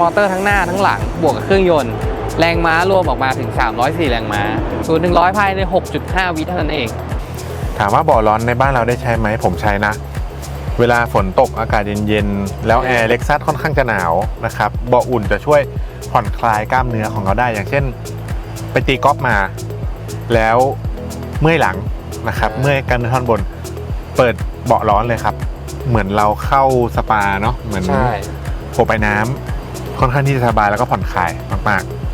มอเตอร์ทั้งหน้าทั้งหลัง บวกกับเครื่องยนต์ แรงม้ารวมออกมาถึง 304 แรงม้าศูนย์ถึงร้อยภายใน 6.5 วิเท่านั้นเอง ถามว่าเบาะร้อนในบ้านเราได้ใช้ไหมผมใช้นะ เวลาฝนตกอากาศเย็นๆ แล้วแอร์เล็กซัสค่อนข้างจะหนาวนะครับเบาะอุ่นจะช่วยผ่อนคลายกล้ามเนื้อของเราได้ อย่างเช่น ไปตีกอล์ฟมา แล้วเมื่อยหลังนะครับเมื่อยกล้ามเนื้อท่อนบนเปิดเบาะร้อนเลยครับ เหมือนเราเข้าสปาเนาะเหมือนใช่โผไปน้ำ ค่อนข้างที่จะสบายแล้วก็ผ่อนคลายมาก ๆ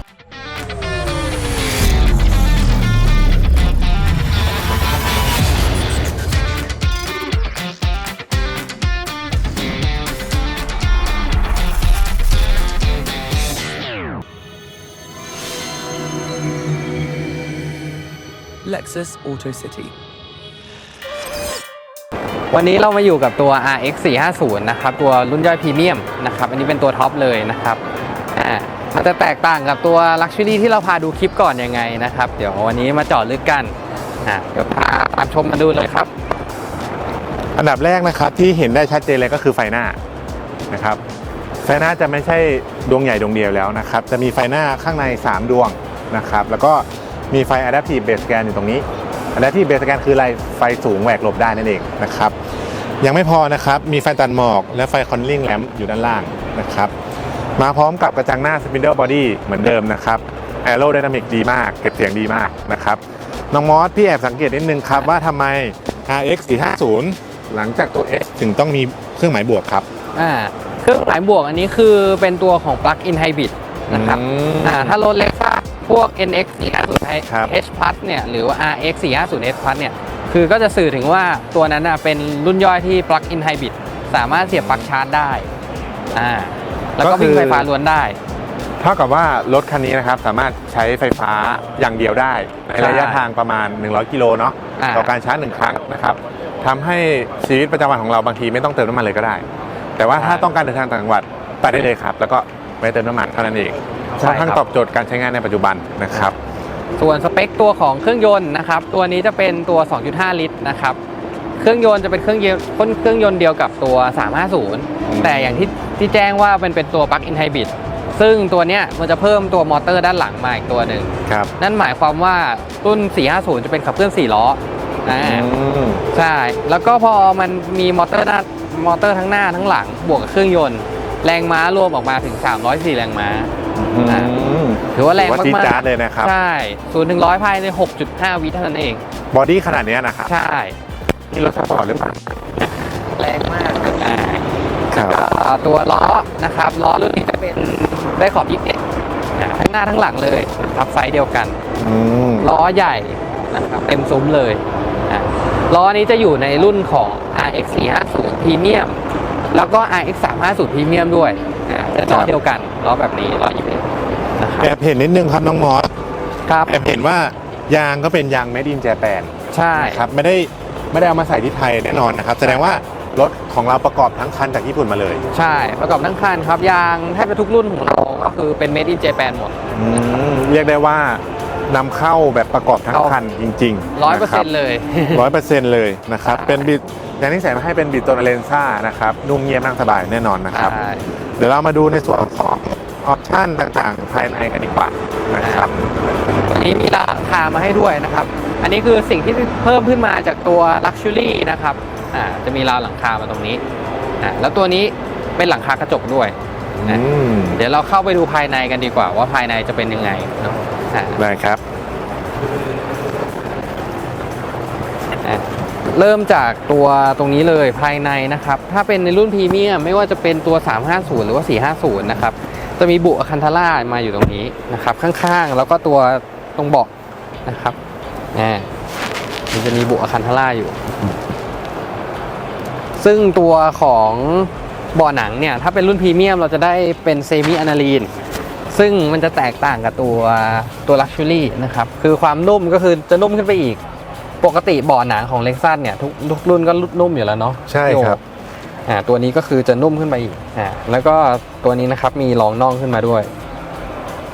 Lexus Auto City. วันนี้เรามาอยู่กับตัว RX 450นะครับ ตัวรุ่นย่อยพรีเมียมนะครับ อันนี้เป็นตัวท็อปเลยนะครับอ่ามันจะแตกต่างกับตัว Luxury ที่เราพาดูคลิปก่อนยังไงนะครับ เดี๋ยววันนี้มาเจาะลึกกันอ่าเดี๋ยวพาตามชมมาดูเลยครับ อันดับแรกนะครับที่เห็นได้ชัดเจนเลยก็คือไฟหน้านะครับไฟหน้าจะไม่ใช่ดวงใหญ่ดวงเดียวแล้วนะครับ จะมีไฟหน้าข้างใน 3 ดวงนะครับ แล้วก็มีไฟ Adaptive Base Scan อยู่ตรงนี้ Adaptive Base Scan คืออะไรไฟสูงแหวกหลบได้นั่นเองนะครับ ยังไม่พอนะครับ มีไฟตัดหมอกและไฟคอนลิงแลมอยู่ด้านล่างนะครับ มาพร้อมกับกระจังหน้า Spindle Body เหมือนเดิมนะครับ Aerodynamic ดีมาก เก็บเสียงดีมากนะครับ น้องมอสพี่แอบสังเกตนิดนึงครับว่าทำไม RX 450หลังจากตัว X ถึงต้องมีเครื่องหมายบวกครับ อ่าเครื่องหมายบวกอันนี้คือเป็นตัวของ Plug-in Hybrid นะครับ อืม อ่าถ้ารถเล็กซ่า พวก NX ครับ450 H Plus เนี่ยหรือว่า RX 450 H Plus เนี่ยคือก็จะสื่อถึงว่าตัวนั้นน่ะเป็นรุ่นย่อยที่ Plug-in Hybrid สามารถเสียบปลั๊กชาร์จได้อ่าแล้วก็วิ่งไฟฟ้าล้วนได้ เท่ากับว่ารถคันนี้นะครับสามารถใช้ไฟฟ้าอย่างเดียวได้ ในระยะใช่ทางประมาณ 100 กิโลเนาะอ่า ต่อการชาร์จหนึ่งครั้งนะครับทำให้ชีวิตประจำวันของเราบางทีไม่ต้องเติมน้ำมันเลยก็ได้ แต่ว่าถ้าต้องการเดินทางต่างจังหวัดไปได้เลยครับ แล้วก็ไม่เติมน้ำมันเท่านั้นเอง ค่อนข้างตอบโจทย์การใช้งานในปัจจุบันนะครับ ส่วนสเปคตัวของเครื่องยนต์นะครับ ตัวนี้จะเป็นตัว 2.5 ลิตรนะครับ เครื่องยนต์จะเป็นเครื่องยนต์เครื่องยนต์เดียวกับตัว 350 แต่อย่างที่ที่แจ้งว่ามันเป็นตัว Plug-in Hybrid ซึ่งตัวเนี้ยมันจะเพิ่มตัวมอเตอร์ด้านหลังมาอีกตัวหนึ่ง ครับ นั่นหมายความว่ารุ่น 450 จะเป็นขับเคลื่อน 4 ล้ออ่าอืมใช่ แล้วก็พอมันมีมอเตอร์ด้านมอเตอร์ทั้งหน้าทั้งหลัง บวกกับเครื่องยนต์ แรงม้ารวมออกมาถึง 304 แรงม้า อ่าถือว่าแรงถือว่าจี๊ดมากจ๊าดเลยนะครับๆใช่ศูนย์ถึงร้อยภายใน 6.5 วิเท่านั้นเอง บอดี้ขนาดเนี้ยนะครับใช่ นี่รถสปอร์ตหรือเปล่าแรงมากอ่าครับอ่าตัวล้อนะครับล้อรุ่นนี้จะเป็นได้ขอบยิกเอ็ทั้งหน้าทั้งหลังเลยทับไซส์เดียวกัน อืมล้อใหญ่นะครับเต็มซุ้มเลยอะล้อนี้จะอยู่ในรุ่นของ RX 450 Premium แล้วก็ RX 350 Premium ด้วย อะเป็นล้อเดียวกันล้อแบบนี้ล้อยิบเอ็นะครับแอบเห็นนิดนึงครับน้องมอสครับแอบเห็นว่ายางก็เป็นยาง made in Japan ใช่ครับไม่ได้ไม่ได้เอามาใส่ที่ไทยแน่นอนนะครับ แสดงว่ารถของเราประกอบทั้งคันจากญี่ปุ่นมาเลย ใช่ประกอบทั้งคันครับยางแทบจะทุกรุ่นของเราก็คือเป็น made in Japan หมดเรียกได้ว่านำเข้าแบบประกอบทั้งคันจริงๆร้อยเปอร์เซ็นต์เลยร้อยเปอร์เซ็นต์เลยนะครับใช่เป็นบิด อย่างที่ใส่มาให้เป็นบิดตัวเลนซ่านะครับนุ่มเงียบนั่งสบายแน่นอนนะครับใช่เดี๋ยวเรามาดูในส่วนของออปชั่นต่างๆ ภายในกันดีกว่านะครับวันนี้มีราคามาให้ด้วยนะครับ อันนี้คือสิ่งที่เพิ่มขึ้นมาจากตัว Luxury นะครับอ่าจะมีราวหลังคามาตรงนี้อ่าแล้วตัวนี้เป็นหลังคากระจกด้วยอืมเดี๋ยวเราเข้าไปดูภายในกันดีกว่าว่าภายในจะเป็นยังไงเนาะอ่าได้ครับ เริ่มจากตัวตรงนี้เลยภายในนะครับ ถ้าเป็นในรุ่นพรีเมียมไม่ว่าจะเป็นตัว 350 หรือว่า 450 นะครับ จะมีบุอะคันทาร่ามาอยู่ตรงนี้นะครับ ข้างๆ แล้วก็ตัวตรงเบาะนะครับอ่ามันจะมีบุอะคันทาร่าอยู่ ซึ่งตัวของเบาะหนังเนี่ย ถ้าเป็นรุ่นพรีเมียมเราจะได้เป็นเซมิอนาลีนซึ่งมันจะแตกต่างกับตัวตัวลักชัวรี่นะครับ คือความนุ่มก็คือจะนุ่มขึ้นไปอีก ปกติเบาะหนังของเล็กซัสเนี่ยทุกทุกรุ่นก็นุ่มอยู่แล้วเนาะใช่ครับโยกอ่าตัวนี้ก็คือจะนุ่มขึ้นไปอีกอ่าแล้วก็ตัวนี้นะครับมีรองน่องขึ้นมาด้วย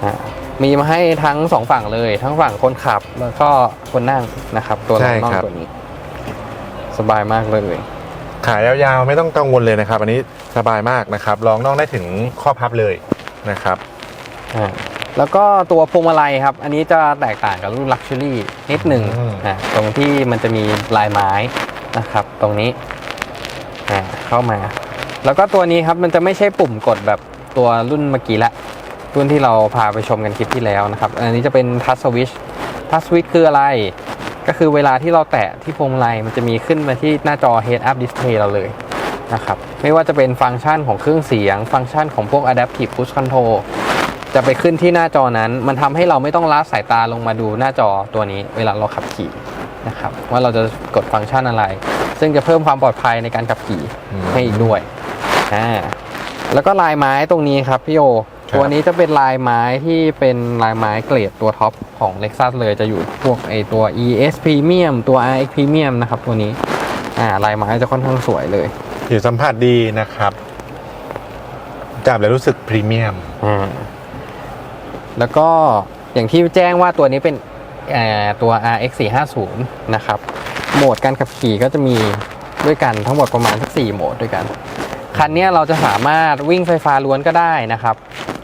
อ่ามีมาให้ทั้งสองฝั่งเลย ทั้งฝั่งคนขับแล้วก็คนนั่งนะครับ ตัวรองน่องใช่ครับตัวนี้ สบายมากเลยขายาวๆไม่ต้องกังวลเลยนะครับ อันนี้สบายมากนะครับลองน่องได้ถึงข้อพับเลยนะครับอ่า แล้วก็ตัวพวงมาลัยครับ อันนี้จะแตกต่างกับรุ่น Luxury นิดหนึ่งอืมอ่าตรงที่มันจะมีลายไม้นะครับ ตรงนี้อ่าเข้ามา แล้วก็ตัวนี้ครับมันจะไม่ใช่ปุ่มกดแบบตัวรุ่นเมื่อกี้ละรุ่นที่เราพาไปชมกันคลิปที่แล้วนะครับ อันนี้จะเป็น Touch Switch Touch Switch คืออะไร ก็คือเวลาที่เราแตะที่พวงมาลัยมันจะมีขึ้นมาที่หน้าจอ Head Up Display เราเลยนะครับ ไม่ว่าจะเป็นฟังก์ชันของเครื่องเสียง ฟังก์ชันของพวก Adaptive Push Control จะไปขึ้นที่หน้าจอนั้น มันทำให้เราไม่ต้องละสายตาลงมาดูหน้าจอตัวนี้ เวลาเราขับขี่นะครับว่าเราจะกดฟังก์ชันอะไร ซึ่งจะเพิ่มความปลอดภัยในการขับขี่อืมให้อีกด้วยอ่าแล้วก็ลายไม้ตรงนี้ครับพี่โอครับตัวนี้จะเป็นลายไม้ที่เป็นลายไม้เกรดตัวท็อปของ Lexus เลยจะอยู่พวกไอตัว ES Premium ตัว RX Premium นะครับตัวนี้อ่าลายไม้จะค่อนข้างสวยเลยผิวสัมผัสดีนะครับจับแล้วรู้สึกพรีเมียมอ่า แล้วก็อย่างที่แจ้งว่าตัวนี้เป็นตัว RX 450นะครับ โหมดการขับขี่ก็จะมีด้วยกันทั้งหมดประมาณสัก4โหมดด้วยกัน คันนี้เราจะสามารถวิ่งไฟฟ้าล้วนก็ได้นะครับ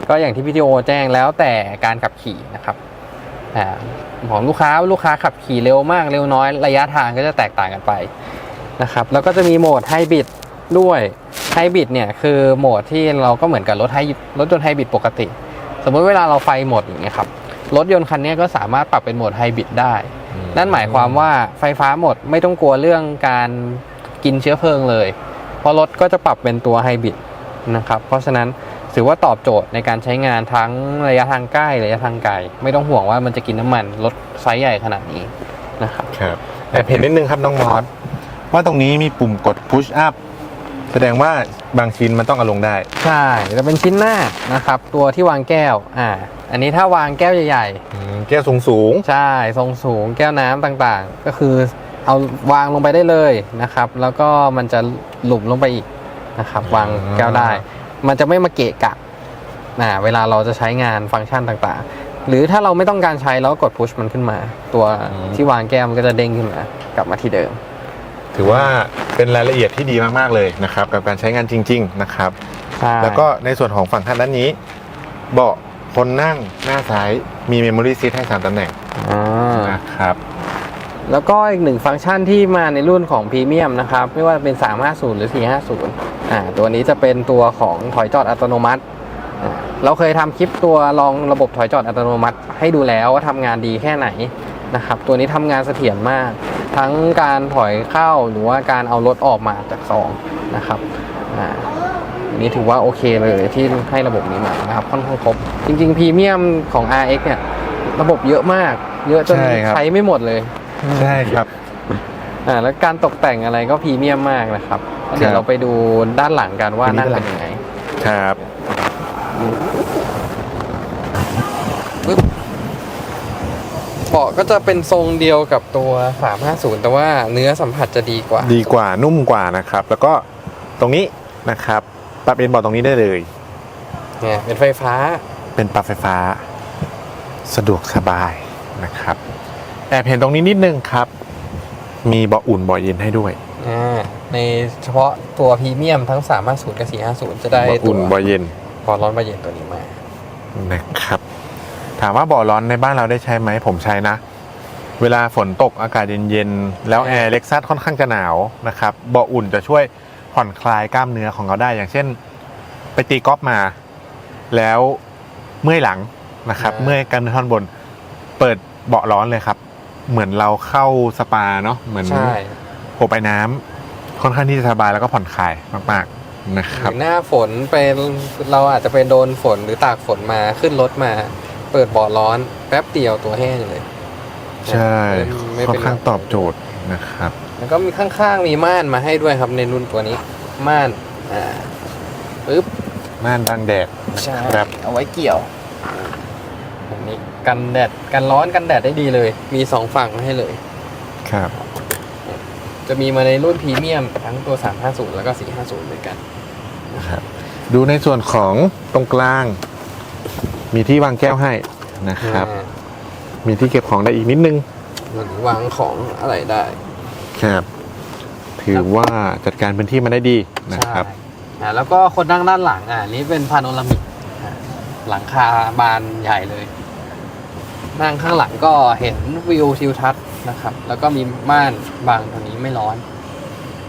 ก็อย่างที่พี่ทีโอแจ้งแล้วแต่การขับขี่นะครับอของลูกค้าลูกค้าขับขี่เร็วมากเร็วน้อยระยะทางก็จะแตกต่างกันไปนะครับ แล้วก็จะมีโหมดไฮบริดด้วยไฮบริดเนี่ยคือโหมดที่เราก็เหมือนกับรถไฮรถยนต์ไฮบริดปกติ สมมติเวลาเราไฟหมดอย่างเงี้ยครับรถยนต์คันเนี้ยก็สามารถปรับเป็นโหมดไฮบริดได้ นั่นหมายความว่าไฟฟ้าหมดไม่ต้องกลัวเรื่องการกินเชื้อเพลิงเลย เพราะรถก็จะปรับเป็นตัวไฮบริดนะครับ เพราะฉะนั้นถือว่าตอบโจทย์ในการใช้งานทั้งระยะทางใกล้ระยะทางไกล ไม่ต้องห่วงว่ามันจะกินน้ำมันรถไซส์ใหญ่ขนาดนี้นะครับครับแต่เห็นนิดนึงครับน้องมอสว่าตรงนี้มีปุ่มกด push up แสดงว่าบางชิ้นมันต้องเอาลงได้ ใช่จะเป็นชิ้นหน้านะครับ ตัวที่วางแก้วอ่าอันนี้ถ้าวางแก้วใหญ่ๆอืมแก้วสูงสูงใช่ทรงสูงแก้วน้ำต่างๆ ก็คือเอาวางลงไปได้เลยนะครับ แล้วก็มันจะหลุมลงไปอีกนะครับ วางแก้วได้ มันจะไม่มาเกะกะนะเวลาเราจะใช้งานฟังก์ชันต่างๆ หรือถ้าเราไม่ต้องการใช้เราก็กดพุชมันขึ้นมา ตัวที่วางแก้วมันก็จะเด้งขึ้นมากลับมาที่เดิม ถือว่าเป็นรายละเอียดที่ดีมากๆเลยนะครับ กับการใช้งานจริง ๆ นะครับ ใช่แล้วก็ในส่วนของฝั่งทางด้านนี้ เบาะคนนั่งหน้าซ้ายมีเมมโมรี่ซีทให้3ตำแหน่งอ่านะครับ แล้วก็อีกหนึ่งฟังก์ชันที่มาในรุ่นของพรีเมียมนะครับ ไม่ว่าเป็น 350 หรือ 450อ่าตัวนี้จะเป็นตัวของถอยจอดอัตโนมัติอ่าเราเคยทำคลิปตัวลองระบบถอยจอดอัตโนมัติให้ดูแล้วว่าทำงานดีแค่ไหนนะครับ ตัวนี้ทำงานเสถียรมาก ทั้งการถอยเข้าหรือว่าการเอารถออกมาจากซองนะครับอ่าอันนี้ถือว่าโอเคเลยที่ให้ระบบนี้มานะครับค่อนข้างครบ จริงๆพรีเมียมของ RX เนี่ย ระบบเยอะมาก เยอะจนใช่ครับ ใช้ไม่หมดเลยใช่ครับ อ่าแล้วการตกแต่งอะไรก็พรีเมียมมากนะครับแล้วเดี๋ยวครับเราไปดูด้านหลังกันว่าอันนี้นั่งด้านหลังเป็นยังไง ครับปึ๊บเบาะก็จะเป็นทรงเดียวกับตัว 350 แต่ว่าเนื้อสัมผัสจะดีกว่า ดีกว่านุ่มกว่านะครับ แล้วก็ตรงนี้นะครับปรับเอนเบาะตรงนี้ได้เลยเนี่ยเป็นไฟฟ้า เป็นปรับไฟฟ้า สะดวกสบายนะครับแอบเห็นตรงนี้นิดนึงครับ มีเบาะอุ่นเบาะเย็นให้ด้วยอ่าในเฉพาะตัวพรีเมียมทั้ง 350 กับ 450 จะได้เบาะตัอุ่วนเบาะเย็น พอร้อนมาเย็นตัวนี้มานะครับ ถามว่าเบาะร้อนในบ้านเราได้ใช้ไหมผมใช้นะ เวลาฝนตกอากาศเย็นๆ แล้วแอร์เล็กซัสค่อนข้างจะหนาวนะครับเบาะอุ่นจะช่วยผ่อนคลายกล้ามเนื้อของเราได้ อย่างเช่น ไปตีกอล์ฟมา แล้วเมื่อยหลังนะครับอ่าเมื่อยกล้ามเนื้อท่อนบน เปิดเบาะร้อนเลยครับ เหมือนเราเข้าสปาเนาะเหมือนใช่อบไอ้น้ำค่อนข้างที่จะสบายแล้วก็ผ่อนคลายมากๆนะคหรับรือหน้าฝนเป็นเราอาจจะไปโดนฝนหรือตากฝนมาขึ้นรถมา เปิดเบาะร้อน แป๊บเดียวตัวแห้งเลยใช่ไม่ค่อเป็นนข้างตอบโจทย์นะครับ แล้วก็มีข้างๆมีม่านมาให้ด้วยครับในรุ่นตัวนี้ ม่านอ่าปึ๊บม่านบังแดดใช่ครับเอาไว้เกี่ยวแบบนี้กันแดดกันร้อนกันแดดได้ดีเลย มีสองฝั่งมาให้เลยครับ จะมีมาในรุ่นพรีเมียมทั้งตัว 350 แล้วก็ 450ด้วยกันนะครับดูในส่วนของตรงกลาง มีที่วางแก้วให้นะครับอ่ามีที่เก็บของได้อีกนิดนึงหรือวางของอะไรได้ครับถือว่าจัดการพื้นที่มาได้ดีนะครับใช่อ่าแล้วก็คนนั่งด้านหลังอ่านี่เป็นพาโนรามิกอ่าหลังคาบานใหญ่เลย นั่งข้างหลังก็เห็นวิวทิวทัศน์นะครับ แล้วก็มีม่านบังตรงนี้ไม่ร้อน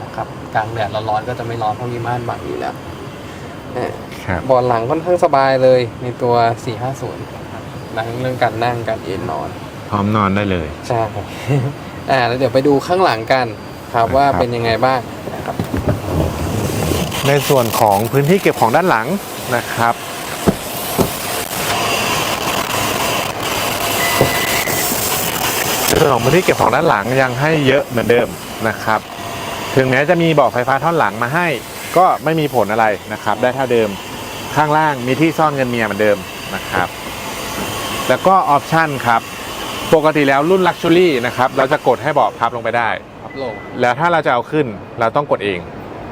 นะครับกลางแดดร้อนๆก็จะไม่ร้อนเพราะมีม่านบังอยู่แล้วเออ ครับเบาะหลังค่อนข้างสบายเลยในตัว 450ครับนั่งเรื่องการนั่งการเอนนอน พร้อมนอนได้เลย ใช่อ่าแล้วเดี๋ยวไปดูข้างหลังกันครับว่าครับ เป็นยังไงบ้างนะครับ ในส่วนของพื้นที่เก็บของด้านหลังนะครับ ในส่วนของพื้นที่เก็บของด้านหลังยังให้เยอะเหมือนเดิมนะครับ ถึงแม้จะมีเบาะไฟฟ้าท่อนหลังมาให้ ก็ไม่มีผลอะไรนะครับ ได้เท่าเดิมข้างล่างมีที่ซ่อนเงินเมียเหมือนเดิมนะครับ แล้วก็ออปชันครับ ปกติแล้วรุ่น Luxury นะครับเราจะกดให้เบาะพับลงไปได้ พับลงแล้วถ้าเราจะเอาขึ้นเราต้องกดเอง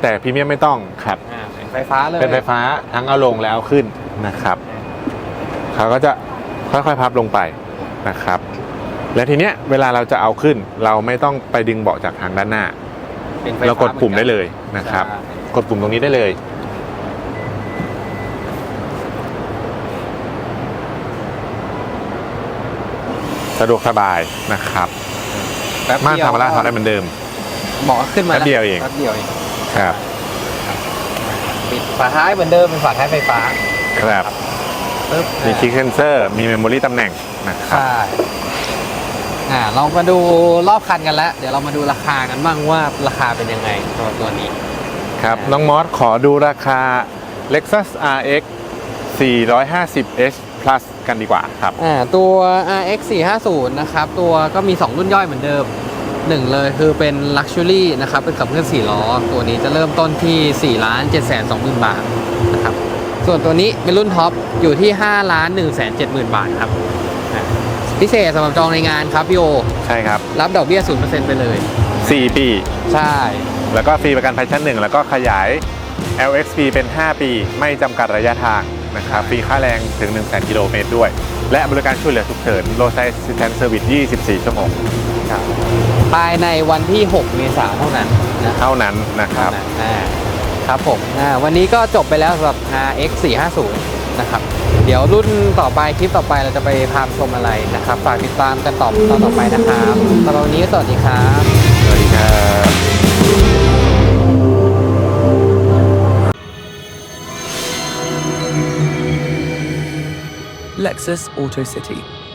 แต่พรีเมียมไม่ต้องครับอ่าเป็นไฟฟ้าเลยเป็นไฟฟ้าทั้งเอาลงและเอาขึ้นนะครับเขาก็จะค่อยๆพับลงไปนะครับ และทีเนี้ยเวลาเราจะเอาขึ้น เราไม่ต้องไปดึงเบาะจากทางด้านหน้า เป็นไฟเราฟ้ากดปุ่มหอนได้นเลยนะครับ ใช่ กดปุ่มตรงนี้ได้เลยสะดวกสบายนะครับแป๊บม่านเดียวธรรมราชทำได้เหมือนเดิมเบาะขึ้นมาแป๊บเดียวเอง แป๊บเดียวเองครับ ปิดฝาท้ายเหมือนเดิมเป็นฝาท้ายไฟฟ้าครับ ปึ๊บมีคลิกเซนเซอร์ มีเมมโมรีตำแหน่งนะครับ ใช่อ่าเรามาดูรอบคันกันแล้ว เดี๋ยวเรามาดูราคากันบ้างว่าราคาเป็นยังไงตัวตัวนี้ ครับ น้องมอสขอดูราคา Lexus RX 450h Plus กันดีกว่าครับ อ่าตัว RX 450นะครับ ตัวก็มี 2 รุ่นย่อยเหมือนเดิมหนึ่งเลยคือเป็น Luxury นะครับ เป็นขับเคลื่อน4ล้อ ตัวนี้จะเริ่มต้นที่4ล้าน7 2 0 0 0 0บาทนะครับ ส่วนตัวนี้เป็นรุ่นท็อปอยู่ที่5ล้าน1 7 0 0 0 0บาทครับอ่าพิเศษสำหรับจองในงานครับพี่โอ ใช่ครับ รับดอกเบี้ย 0%ไปเลย 4 ปี ใช่ แล้วก็ฟรีประกันภัยชั้นหนึ่งแล้วก็ขยาย LXP เป็น 5 ปี ไม่จำกัดระยะทางนะครับฟรีค่าแรงถึง1 0 0 0 0 0กิโลเมตรด้วย และบริการช่วยเหลือฉุกเฉิน Roadside Assistance Service 24 ชั่วโมงครับภายในวันที่ 6 เมษายนเท่านั้นนะครับเท่านั้นนะครับเท่านั้นอ่าครับผมอ่าวันนี้ก็จบไปแล้วสำหรับ RX 450นะครับ เดี๋ยวรุ่นต่อไปคลิปต่อไปเราจะไปพาชมอะไรนะครับ ฝากติดตามกันต่อตอนต่อไปนะครับสำหรับวันนี้ก็สวัสดีครับ สวัสดีครับ Lexus Auto City.